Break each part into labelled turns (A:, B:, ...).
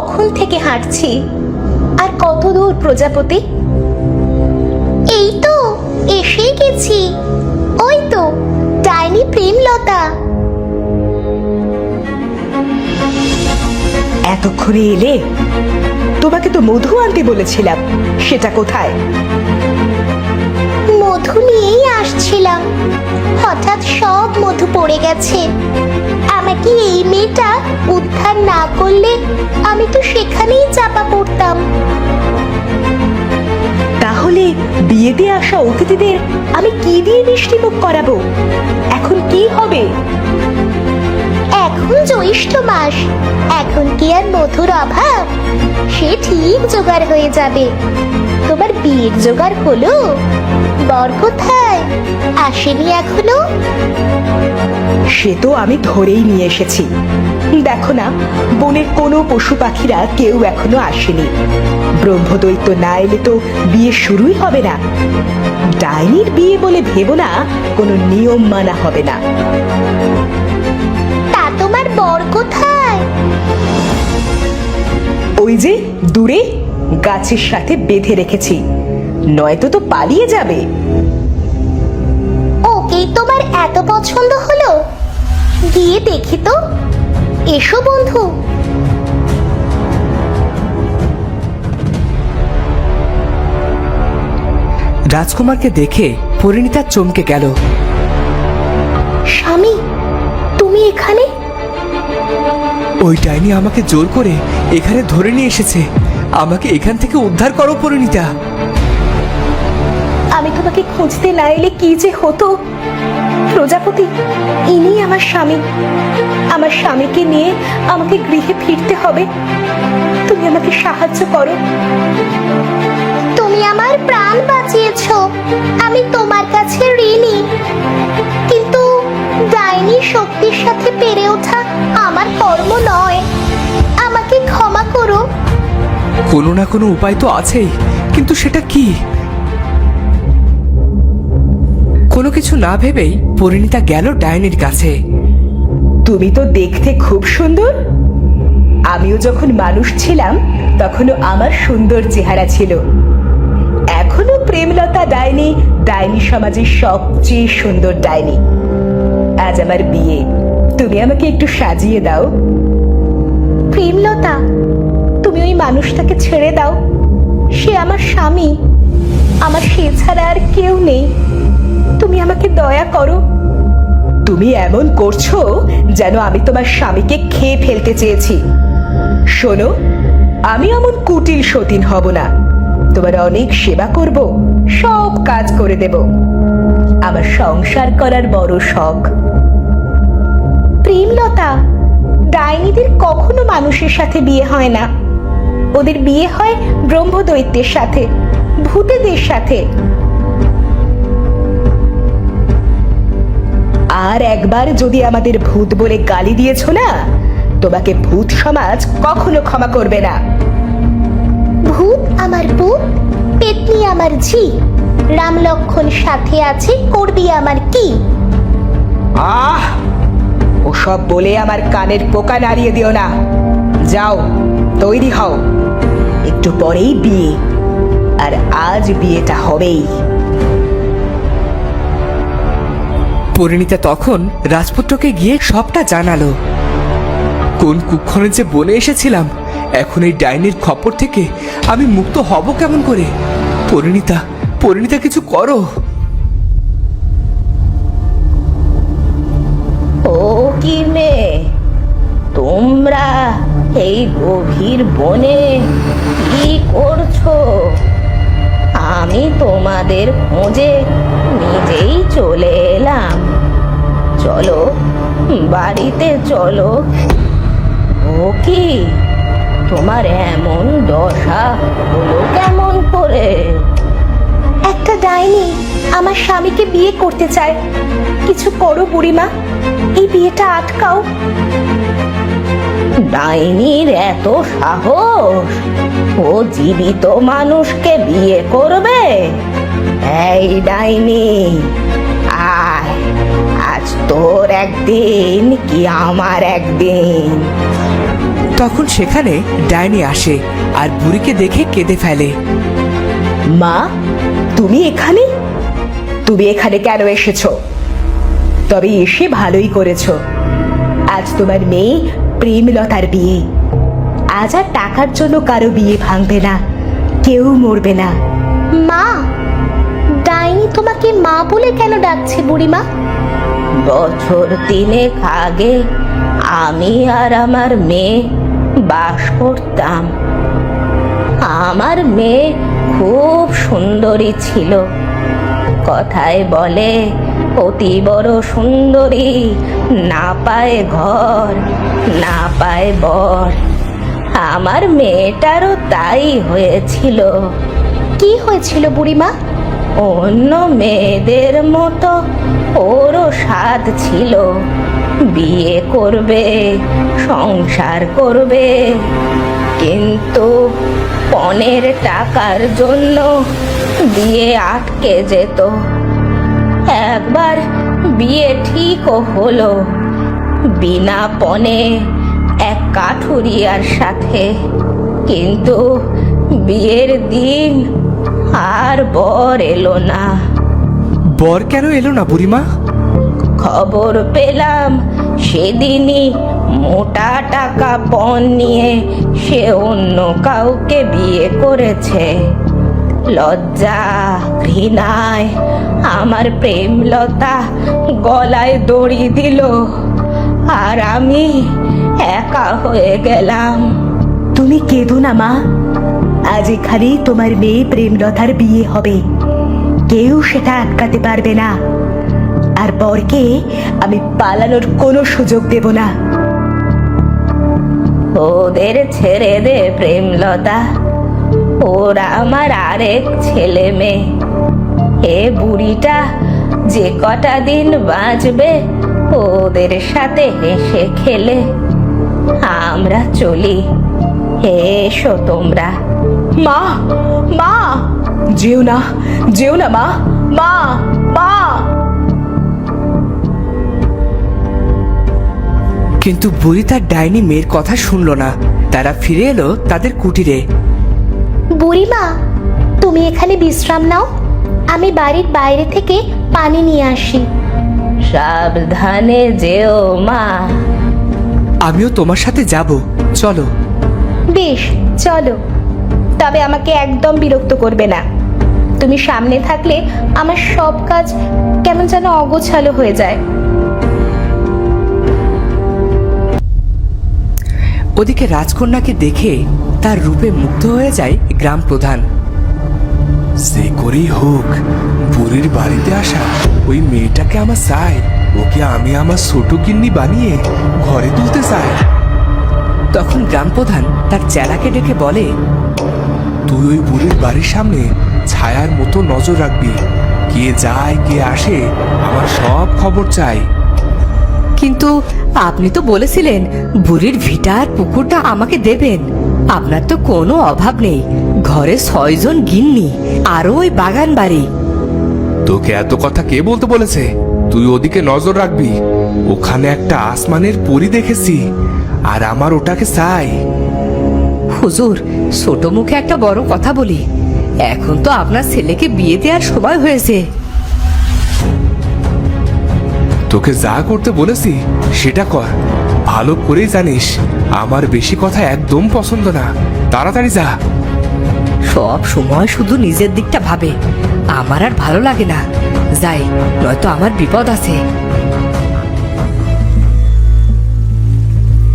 A: কখন থেকে হাঁটছি? আর কত দূর প্রজাপতি? এই তো এসেই গেছি। ওই তো ডাইনি প্রেমলতা।
B: এতক্ষণে এলে? তোমাকে তো মধু আনতে বলেছিলাম। সেটা কোথায়?
A: মধু নিয়েই আসছিলাম। হঠাৎ সব মধু পড়ে গেছে। আমাকে এই মেয়েটা উদ্ধার না করলে আমি তো সেখানেই চাপা পড়তাম।
B: তাহলে বিয়েতে আসা অতিথিদের আমি কি দিয়ে মিষ্টিমুখ করাবো? এখন কি হবে?
A: এখন জ্যৈষ্ঠ মাস। এখন কি আর মধুর অভাব? সে ঠিক জোগাড় হয়ে যাবে। তোমার বিয়ের জোগাড় হলো? বর কোথায়? আসেনি এখনও?
B: সে তো আমি ধরেই নিয়ে এসেছি। দেখো না বনের কোনো পশু পাখিরা কেউ এখনও আসেনি। ব্রহ্মদৈত্য না এলে তো বিয়ে শুরুই হবে না। ডাইনির বিয়ে বলে ভেবো না কোনো নিয়ম মানা হবে না।
A: তা তোমার বর কোথায়?
B: ওই যে দূরে গাছের সাথে বেঁধে রেখেছি। নয়তো তো পালিয়ে যাবে।
A: ওকেই তোমার এত পছন্দ হলো? গিয়ে দেখি তো। এসো বন্ধু।
C: রাজকুমারকে দেখে পরিণীতা চমকে গেল।
A: স্বামী তুমি এখানে?
C: ওই ডাইনি আমাকে জোর করে এখানে ধরে নিয়ে এসেছে। আমাকে এখান থেকে উদ্ধার করো পরিণীতা।
B: আমি তোমাকে খুঁজতে না এলে কি যে হতো? প্রজাপতি ইনি আমার স্বামী। আমার স্বামীকে নিয়ে আমাকে গৃহে ফিরতে হবে। তুমি আমাকে সাহায্য করো।
A: তুমি আমার প্রাণ বাঁচিয়েছো। আমি তোমার কাছে ঋণী। কিন্তু ডাইনি শক্তির সাথে পেরে ওঠা আমার কর্ম নয়। আমাকে ক্ষমা করো।
C: কোনো না কোনো উপায় তো আছেই। কিন্তু সেটা কি? কোনো কিছু না ভেবেই পরিণীতা গেল ডাইনির কাছে।
B: তুমি তো দেখতে খুব সুন্দর। আমিও যখন মানুষ ছিলাম তখনও আমার সুন্দর চেহারা ছিল। এখনও প্রেমলতা ডাইনি ডাইনি সমাজের সবচেয়ে সুন্দর ডাইনি। আজ আমার বিয়ে। তুমি আমাকে একটু সাজিয়ে দাও।
A: প্রেমলতা তুমি ওই মানুষটাকে ছেড়ে দাও। সে আমার স্বামী।
B: আমার সে ছাড়া আর কেউ নেই। তুমি আমাকে দয়া করো। তুমি এমন করছ যেন আমি তোমার স্বামীকে খেয়ে ফেলতে চেয়েছি। শোনো, আমি এমন কুটিল সতীন হব না। তোমার অনেক সেবা করব, সব কাজ করে দেব। আমার সংসার করার বড় শখ।
A: প্রেমলতা, ডাইনিদের কখনো মানুষের সাথে বিয়ে হয় না। ওদের বিয়ে হয় ব্রহ্মদৈত্যের সাথে, ভূতেদের সাথে।
B: আর একবার যদি আমাদের ভূত বলে গালি দিয়েছ না তোমাকে ভূত সমাজ কখনো ক্ষমা করবে না।
A: ভূত আমার পুত পেতনি আমার ঝি রাম লক্ষণ সাথে আছে করবি আমার কি?
B: আহ! ওসব বলে আমার কানের পোকা নাড়িয়ে দিও না। যাও তৈরি হও। একটু পরেই বিয়ে আর আজ বিয়েটা হবেই।
C: পরিণীতা তখন রাজপুত্রকে গিয়ে সবটা জানালো। কোন কুক্ষণে যে বনে এসেছিলাম, এখন এই ডাইনির খপর থেকে আমি মুক্ত হব কেমন করে? পরিণীতা পরিণীতা কিছু করো।
A: ও কি মেয়ে? তোমরা এই গভীর বনে কি করছ? আমি তোমাদের খোঁজে নিজেই চলে এলাম। চলো, বাড়িতে চলো। ও কি? তোমার এমন দশা হলো কেমন করে? একটা ডাইনি আমার স্বামীকে বিয়ে করতে চায়। কিছু করো বুড়িমা, এই বিয়েটা আটকাও। ডাইনির এত সাহস। ও জীবিত মানুষকে বিয়ে করবে? এই ডাইনি আয় আজ তোর একদিন কি আমার একদিন।
C: তখন সেখানে ডাইনি আসে আর বুড়িকে দেখে কেঁদে ফেলে।
B: মা তুমি এখানে? তুমি এখানে কেন এসেছ? তবে এসে ভালোই করেছ। আজ তোমার মেয়ে প্রেমলতার বিয়ে। আজ আর টাকার জন্য কারও বিয়ে ভাঙবে না। কেউ মরবে না।
A: মা ডাইনি তোমাকে মা বলে কেন ডাকছে বুড়িমা?
D: বছর তিনেক আগে আমি আর আমার মেয়ে বাস করতাম। আমার মেয়ে খুব সুন্দরী ছিল। কথায় বলে অতি বড় সুন্দরী না পায় ঘর না পায় বর। আমার মেয়েটারও তাই হয়েছিল।
A: কি হয়েছিল বুড়িমা?
D: অন্য মেয়েদের মতো ওরও স্বাদ ছিল। বিয়ে করবে সংসার করবে কিন্তু পনেরো টাকার জন্য বিয়ে আটকে যেত। একবার বিয়ে ঠিকও হলো। বিনা পণে এক কাঠুরিয়ার সাথে। কিন্তু বিয়ের দিন আর বর এলো না।
C: বর কেন এলো না বুড়িমা?
D: খবর পেলাম সেদিনই মোটা টাকা পণ নিয়ে সে অন্য কাউকে বিয়ে করেছে। লজ্জা ঘৃণায় আমার প্রেমলতা গলায় দড়ি দিল। আর আমি একা হয়ে গেলাম।
B: তুমি কেঁদো না মা। আজ এখানেই তোমার মেয়ে প্রেমলতার বিয়ে হবে। কেউ সেটা আটকাতে পারবে না। আর বরকে আমি পালানোর কোনো সুযোগ দেব না।
D: ওদের ছেড়ে দে প্রেমলতা। ওরা আমার আরেক ছেলে মেয়ে। এ বুড়িটা, যে কটা দিন বাঁচবে, ওদের সাথে হেসে খেলে। আমরা চলি। এসো তোমরা।
B: মা মা! যেও না যেও না মা। মা মা!
C: কিন্তু বুড়ি তার ডাইনি মেয়ের কথা শুনলো না। তারা ফিরে এলো তাদের কুটিরে।
A: বুড়িমা তুমি এখানে বিশ্রাম নাও। আমি বাড়ির বাইরে থেকে পানি নিয়ে আসি।
D: সাবধানে যেও মা।
C: আমিও তোমার সাথে যাব। চলো।
A: বেশ চলো। তবে আমাকে একদম বিরক্ত করবে না। তুমি সামনে থাকলে আমার সব কাজ কেমন যেন অগোছালো হয়ে যায়।
C: ওদিকে রাজকন্যাকে দেখে তার রূপে মুগ্ধ হয়ে যায় গ্রাম প্রধান।
E: সে করেই হোক বুড়ির বাড়িতে আসা। ওই মেয়েটাকে আমার চাই। ওকে আমি আমার ছোট কিন্নি বানিয়ে ঘরে তুলতে চাই।
C: তখন গ্রাম প্রধান তার চেলাকে ডেকে বলে
E: তুই ওই বুড়ির বাড়ির সামনে ছায়ার মতো নজর রাখবি। কে যায় কে আসে আমার সব খবর চাই।
F: কিন্তু আপনি তো বলেছিলেন বুড়ির ভিটা আর পুকুরটা আমাকে দেবেন। আপনার তো কোনো অভাব নেই। ঘরে ছয়জন গিন্নি আরও ওই বাগান বাড়ি।
E: তোকে এত কথা কে বলতে বলেছে? তুই ওদিকে নজর রাখবি। ওখানে একটা আসমানের পরি দেখেছি আর আমার ওটাকে চাই।
F: হুজুর ছোট মুখে একটা বড় কথা বলি। এখন তো আপনার ছেলেকে বিয়ে দেওয়ার সময় হয়েছে।
E: তোকে যা করতে বলেছি সেটা কর। ভালো করেই জানিস। আমার বেশি কথা একদম পছন্দ না। তাড়াতাড়ি যা।
F: সব সময় শুধু নিজের দিকটা ভাবে। আমার আর ভালো লাগে না। যাই, নয়তো আমার বিপদ আছে।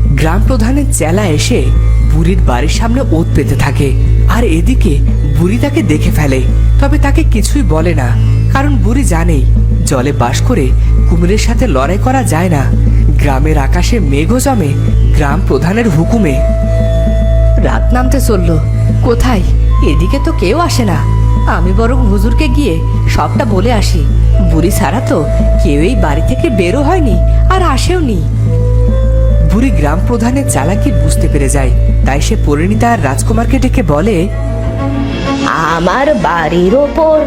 C: গ্রাম প্রধানের চেলা এসে বুড়ির বাড়ির সামনে ওত পেতে থাকে। আর এদিকে বুড়ি তাকে দেখে ফেলে। তবে তাকে কিছুই বলে না। কারণ বুড়ি জানেই, জলে বাস করে কুমিরের সাথে লড়াই করা যায় না। গ্রামের আকাশে মেঘও জমে গ্রাম প্রধানের হুকুমে।
F: রাত নামতে চলল। কোথায়? এদিকে তো কেউ আসে না। আমি বরং হুজুরকে গিয়ে সবটা বলে আসি। বুড়ি ছাড়া তো কেউ এই বাড়ি থেকে বেরো হয়নি আর আসেও নি।
C: বুড়ি গ্রাম প্রধানের চালাকি বুঝতে পেরে যায়। তাই সে পরিণীতা আর রাজকুমারকে ডেকে বলে
D: আমার বাড়ির ওপর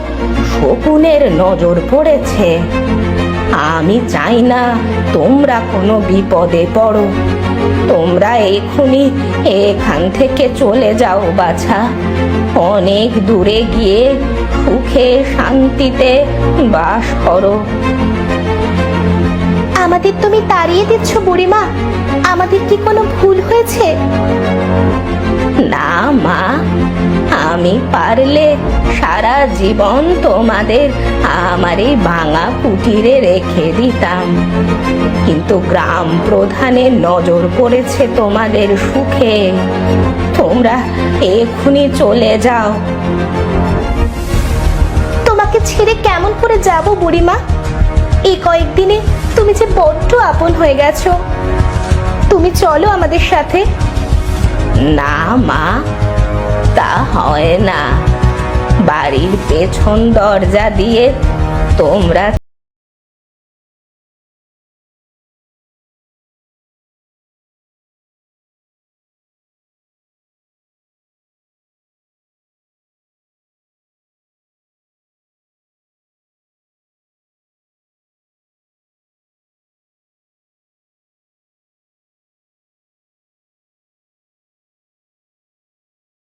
D: শকুনের নজর পড়েছে। আমি চাই না তোমরা কোনো বিপদে পড়ো। তোমরা এখনই এখান থেকে চলে যাও বাছা। অনেক দূরে গিয়ে সুখে শান্তিতে বাস করো।
A: আমাদের তুমি তাড়িয়ে দিচ্ছ বুড়িমা। আমাদের কি কোনো ভুল হয়েছে?
D: না মা আমি পারলে সারা জীবন তোমাদের আমার এই ভাঙা কুটিরে রেখে দিতাম। কিন্তু গ্রাম প্রধানের নজর পড়েছে তোমাদের সুখে। তোমরা এক্ষুনি চলে যাও।
A: তোমাকে ছেড়ে কেমন করে যাব বুড়িমা? এই কয়েকদিনে তুমি যে বড্ড আপন হয়ে গেছো। তুমি চলো আমাদের সাথে।
D: না মা হয় না। বাড়ির পেছন দরজা দিয়ে তোমরা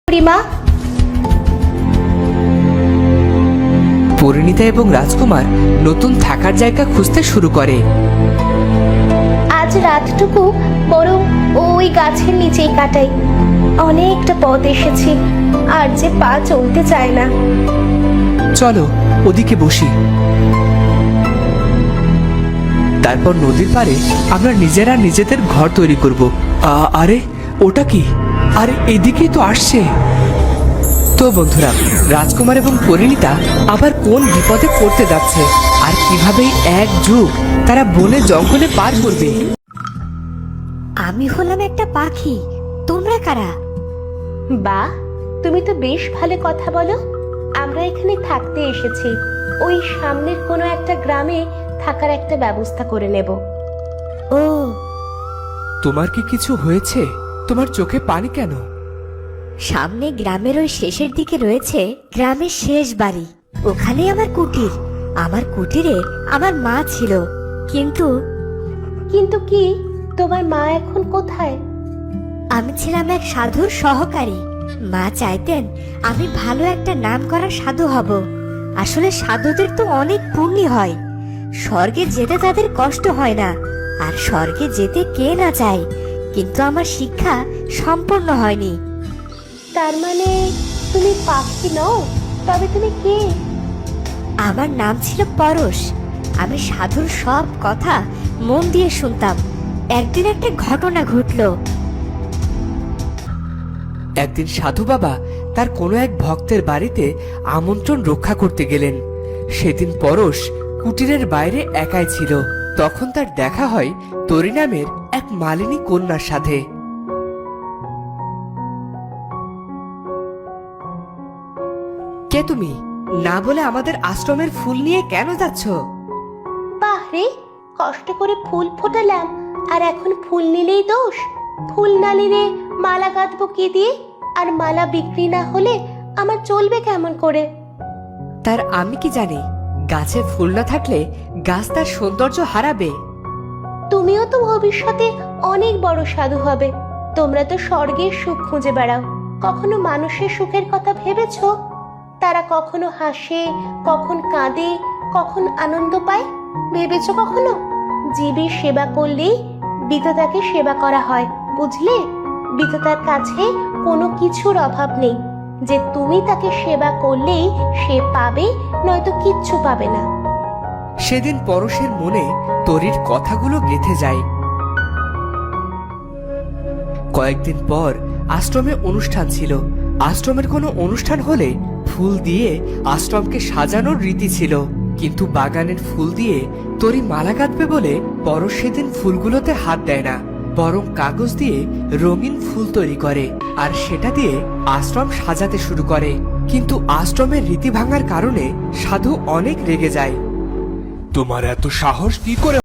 A: বুড়িমা
C: পরিণীতা এবং রাজকুমার নতুন থাকার জায়গা খুঁজতে শুরু করে।
A: আজ রাতটুকু বরং ওই গাছের নিচেই কাটাই। অনেকটা পথ এসেছি আর যে পা চলতে চায় না।
C: চলো ওদিকে বসি। তারপর নদীর পাড়ে আমরা নিজেরা নিজেদের ঘর তৈরি করব। আরে ওটা কি? আরে এদিকেই তো আসছে। তো বন্ধুরা রাজকুমার এবং পরিণীতা আবার কোন বিপদে পড়তে যাচ্ছে? আর কীভাবে এক যুগ তারা বনে জঙ্গলে পার করবে?
G: আমি হলাম একটা পাখি। তোমরা কারা?
A: বা তুমি তো বেশ ভালো কথা বলো। আমরা এখানে থাকতে এসেছি। ওই সামনের কোনো একটা গ্রামে থাকার একটা ব্যবস্থা করে নেব।
G: ও।
C: তোমার কি কিছু হয়েছে? তোমার চোখে পানি কেন?
G: সামনে গ্রামের ওই শেষের দিকে রয়েছে গ্রামের শেষ বাড়ি। ওখানে আমার কুটির। আমার কুটিরে আমার মা ছিল। কিন্তু
A: কিন্তু কি? তোমার মা এখন কোথায়?
G: আমি ছিলাম এক সাধুর সহকারী। মা চাইতেন আমি ভালো একটা নাম করা সাধু হব। আসলে সাধুদের তো অনেক পুণ্যি হয়। স্বর্গে যেতে তাদের কষ্ট হয় না। আর স্বর্গে যেতে কে না চায়? কিন্তু আমার শিক্ষা সম্পূর্ণ হয়নি।
A: তার মানে তুমি পাখি নও তবে তুমি কে?
G: আমার নাম ছিল পরশ। আমি সাধুর সব কথা মন দিয়ে শুনতাম। একদিন একটা ঘটনা ঘটলো।
C: একদিন সাধু বাবা তার কোনো এক ভক্তের বাড়িতে আমন্ত্রণ রক্ষা করতে গেলেন। সেদিন পরশ কুটিরের বাইরে একাই ছিল। তখন তার দেখা হয় তরি নামের এক মালিনী কন্যার সাথে। তুমি? না বলে আমাদের আশ্রমের ফুল নিয়ে কেন যাচ্ছ?
A: বাহ রে কষ্ট করে ফুল ফোটালাম আর এখন ফুল নিলেই দোষ। ফুল না নিলে মালা গাঁথবো কি দিয়ে? আর মালা বিক্রি না হলে আমার চলবে কেমন করে?
F: তার আমি কি জানি? গাছে ফুল না থাকলে গাছ তার সৌন্দর্য হারাবে।
A: তুমিও তো ভবিষ্যতে অনেক বড় সাধু হবে। তোমরা তো স্বর্গের সুখ খুঁজে বেড়াও। কখনো মানুষের সুখের কথা ভেবেছো? তারা কখনো হাসে, কখন কাঁদে, কখন আনন্দ পায়? ভেবেছো কখনো? জীবের সেবা করলেই বিধাতাকে সেবা করা হয়, বুঝলে? বিধাতার কাছে কোনো কিছুর অভাব নেই। যে তুমি তাকে সেবা করলেই সে পাবে, নয়তো কিচ্ছু পাবে না।
C: সেদিন পরশের মনে তরির কথাগুলো গেথে যায়। কয়েকদিন পর আশ্রমে অনুষ্ঠান ছিল। আশ্রমের কোনো অনুষ্ঠান হলে ফুল দিয়ে আশ্রমকে সাজানোর রীতি ছিল। কিন্তু বাগানের ফুল দিয়ে তরি মালা গাঁথবে বলে পরশ সেদিন ফুলগুলোতে হাত দেয় না, বরং কাগজ দিয়ে রঙিন ফুল তৈরি করে আর সেটা দিয়ে আশ্রম সাজাতে শুরু করে। কিন্তু আশ্রমের রীতি ভাঙার কারণে সাধু অনেক রেগে যায়।
E: তোমার এত সাহস কি করে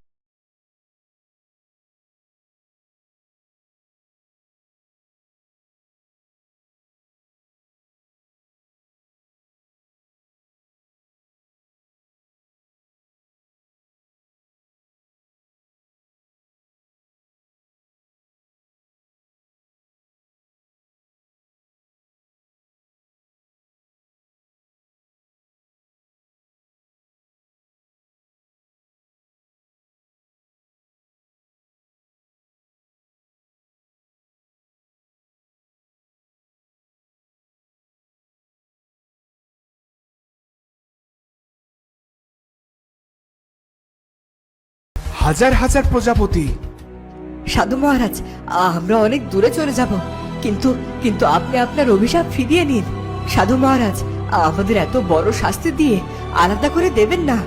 E: হাজার হাজার প্রজাপতি।
H: সাধু মহারাজ আমরা অনেক দূরে চলে যাব। কিন্তু কিন্তু আপনি আপনার অভিশাপ ফিরিয়ে নিন। সাধু মহারাজ আমাদের এত বড় শাস্তি দিয়ে আলাদা করে দেবেন না।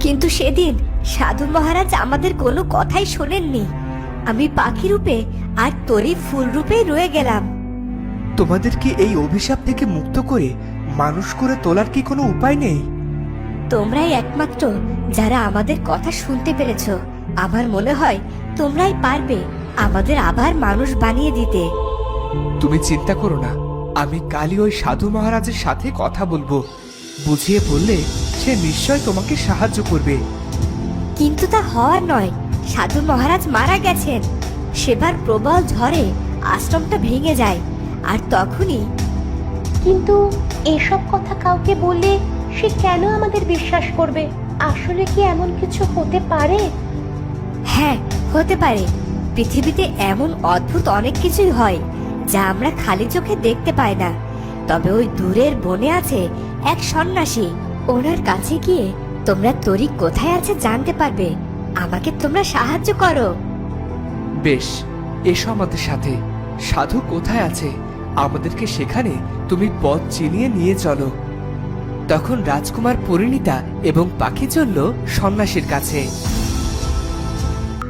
G: কিন্তু সেদিন সাধু মহারাজ আমাদের কোনো কথাই শোনেননি। আমি পাখি রূপে আর তরি ফুল রূপেই রয়ে গেলাম।
C: তোমাদেরকে এই অভিশাপ থেকে মুক্ত করে মানুষ করে তোলার কি কোনো উপায় নেই?
G: তোমরাই একমাত্র যারা আমাদের কথা শুনতে পেরেছ। আমার মনে হয় তোমরাই পারবে আমাদের আবার মানুষ বানিয়ে দিতে।
C: তুমি চিন্তা করো না আমি কালই ওই সাধু মহারাজের সাথে কথা বলব। বুঝিয়ে বললে সে নিশ্চয় তোমাকে সাহায্য করবে।
G: কিন্তু তা হওয়ার নয় সাধু মহারাজ মারা গেছেন। সেবার প্রবল ঝড়ে আশ্রমটা ভেঙে যায় আর তখনই
A: কিন্তু এসব কথা কাউকে বললে সে কেন আমাদের বিশ্বাস করবে? আসলে কি এমন কিছু হতে পারে?
G: হ্যাঁ হতে পারে। পৃথিবীতে এমন অদ্ভুত অনেক কিছুই হয় যা আমরা খালি চোখে দেখতে পাই না। তবে ওই দূরের বনে আছে এক সন্ন্যাসী। ওনার কাছে গিয়ে তোমরা তরি কোথায় আছে জানতে পারবে। আমাকে তোমরা সাহায্য করো।
C: বেশ এসো আমাদের সাথে। সাধু কোথায় আছে? আমাদেরকে সেখানে তুমি পথ চিনিয়ে নিয়ে চলো। তখন রাজকুমার পরিণীতা এবং পাখি চলল সন্ন্যাসীর কাছে।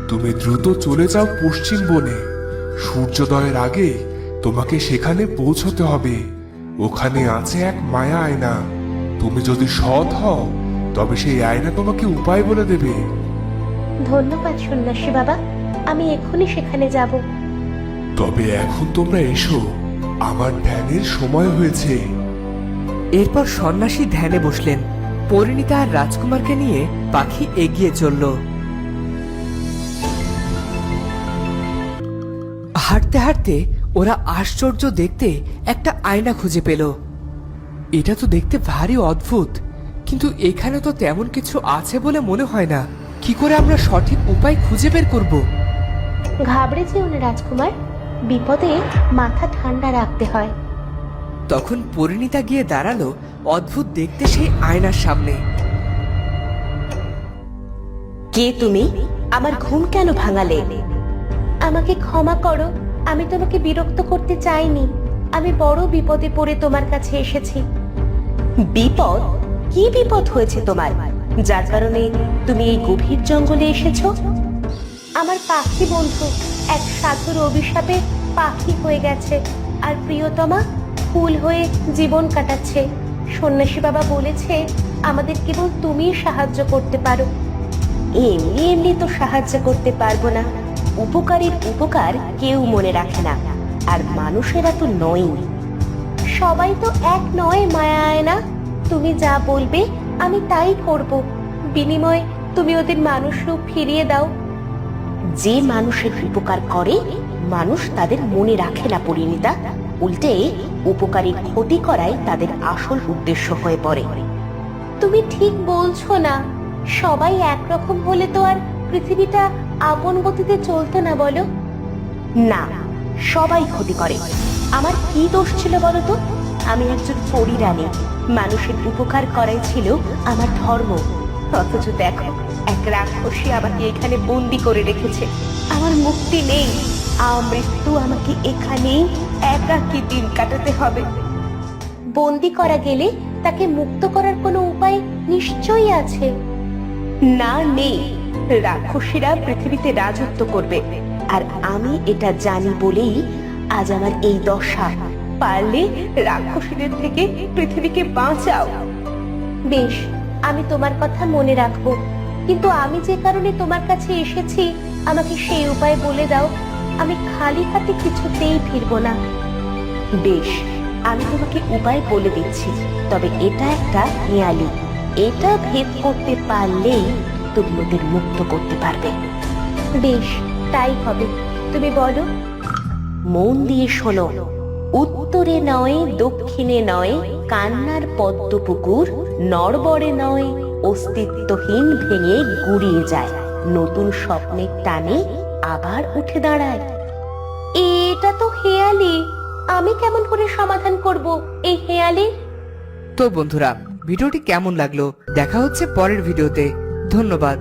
E: তুমি দ্রুত চলে যাও পশ্চিম বনে। সূর্যোদয়ের আগে তোমাকে সেখানে পৌঁছতে হবে। ওখানে আছে এক মায়া আয়না। তুমি যদি সৎ হও তবে সেই আয়না তোমাকে উপায় বলে দেবে।
A: ধন্যবাদ সন্ন্যাসী বাবা আমি এক্ষুনি সেখানে যাব।
E: তবে এখন তোমরা এসো। আমার ধ্যানের সময় হয়েছে।
C: এরপর সন্ন্যাসী ধ্যানে বসলেন। পরিণীতা আর রাজকুমারকে নিয়ে পাখি এগিয়ে চলল। হাঁটতে হাঁটতে ওরা আশ্চর্য দেখতে একটা আয়না খুঁজে পেল। এটা তো দেখতে ভারী অদ্ভুত, কিন্তু এখানে তো তেমন কিছু আছে বলে মনে হয় না। কি করে আমরা সঠিক উপায় খুঁজে বের করব?
A: ঘাবড়ে যেও না রাজকুমার, বিপদে মাথা ঠান্ডা রাখতে হয়।
C: তখন পরিণীতা গিয়ে দাঁড়াল অদ্ভুত দেখতে সেই আয়নার সামনে।
B: কে তুমি? আমার ঘুম কেন ভাঙালে?
A: আমাকে ক্ষমা করো, আমি তোমাকে বিরক্ত করতে চাইনি। আমি বড় বিপদে পড়ে তোমার কাছে এসেছি।
B: বিপদ? কি বিপদ হয়েছে তোমার? যার কারণে তুমি এই গভীর জঙ্গলে এসেছ?
A: আমার পাখি বন্ধু, এক সাধুর অভিশাপে পাখি হয়ে গেছে। আর প্রিয়তমা ফুল হয়ে জীবন কাটাচ্ছে। সন্ন্যাসী বাবা বলেছে, আমাদের কেবল তুমিই সাহায্য করতে পারো।
B: এমনি এমনি তো সাহায্য করতে পারব না। উপকারের উপকার কেউ মনে রাখে না। আর মানুষেরা তো নয়
A: সবাই তো এক নয় মায়া আয়না। তুমি যা বলবে, আমি তাই করব। বিনিময়ে তুমি ওদের মানুষ রূপ ফিরিয়ে দাও।
B: যে মানুষের উপকার করে, মানুষ তাদের মনে রাখে না পরিণীতা। উল্টে উপকারীর ক্ষতি করাই তাদের আসল উদ্দেশ্য হয়ে পড়ে।
A: তুমি ঠিক বলছো না। সবাই একরকম হলে তো আর পৃথিবীটা আপন গতিতে চলতো না, বলো?
B: না, সবাই ক্ষতি করে। আমার কি দোষ ছিল বলতো আমি একজন পরিরানী। মানুষের উপকার করাই ছিল আমার ধর্ম। অথচ দেখো, এক রাক্ষসী আমাকে এখানে বন্দি করে রেখেছে। আমার মুক্তি নেই। আমৃত্যু আমাকে এখানেই একাকী দিন কাটাতে হবে?
A: বন্দি করা গেলে তাকে মুক্ত করার কোনো উপায় নিশ্চয়ই আছে।
B: না, নেই। রাক্ষসীরা পৃথিবীতে রাজত্ব করবে। আর আমি এটা জানি বলেই আজ আমার এই দশা। পারলে রাক্ষসীদের থেকে পৃথিবীকে বাঁচাও।
A: বেশ, আমি তোমার কথা মনে রাখব। কিন্তু আমি যে কারণে তোমার কাছে এসেছি, আমাকে সেই উপায় বলে দাও। আমি খালি হাতে কিছুতেই ফিরবো না।
B: বেশ, আমি তোমাকে উপায় বলে দিচ্ছি। তবে এটা একটা হেয়ালি এটা ভেদ করতে পারলেই তুমি ওদের মুক্ত করতে পারবে।
A: বেশ, তাই হবে। তুমি বলো।
B: মন দিয়ে শোনো। উত্তরে নয়, দক্ষিণে নয়, কান্নার পদ্ম পুকুর নড়বড়ে নয়, অস্তিত্বহীন ভেঙে গুড়িয়ে যায়। নতুন স্বপ্নের টানে আবার উঠে দাঁড়ায়।
A: এটা তো হেয়ালি। আমি কেমন করে সমাধান করব এই হেয়ালি?
C: তো বন্ধুরা, ভিডিওটি কেমন লাগল দেখা হচ্ছে পরের ভিডিওতে। ধন্যবাদ।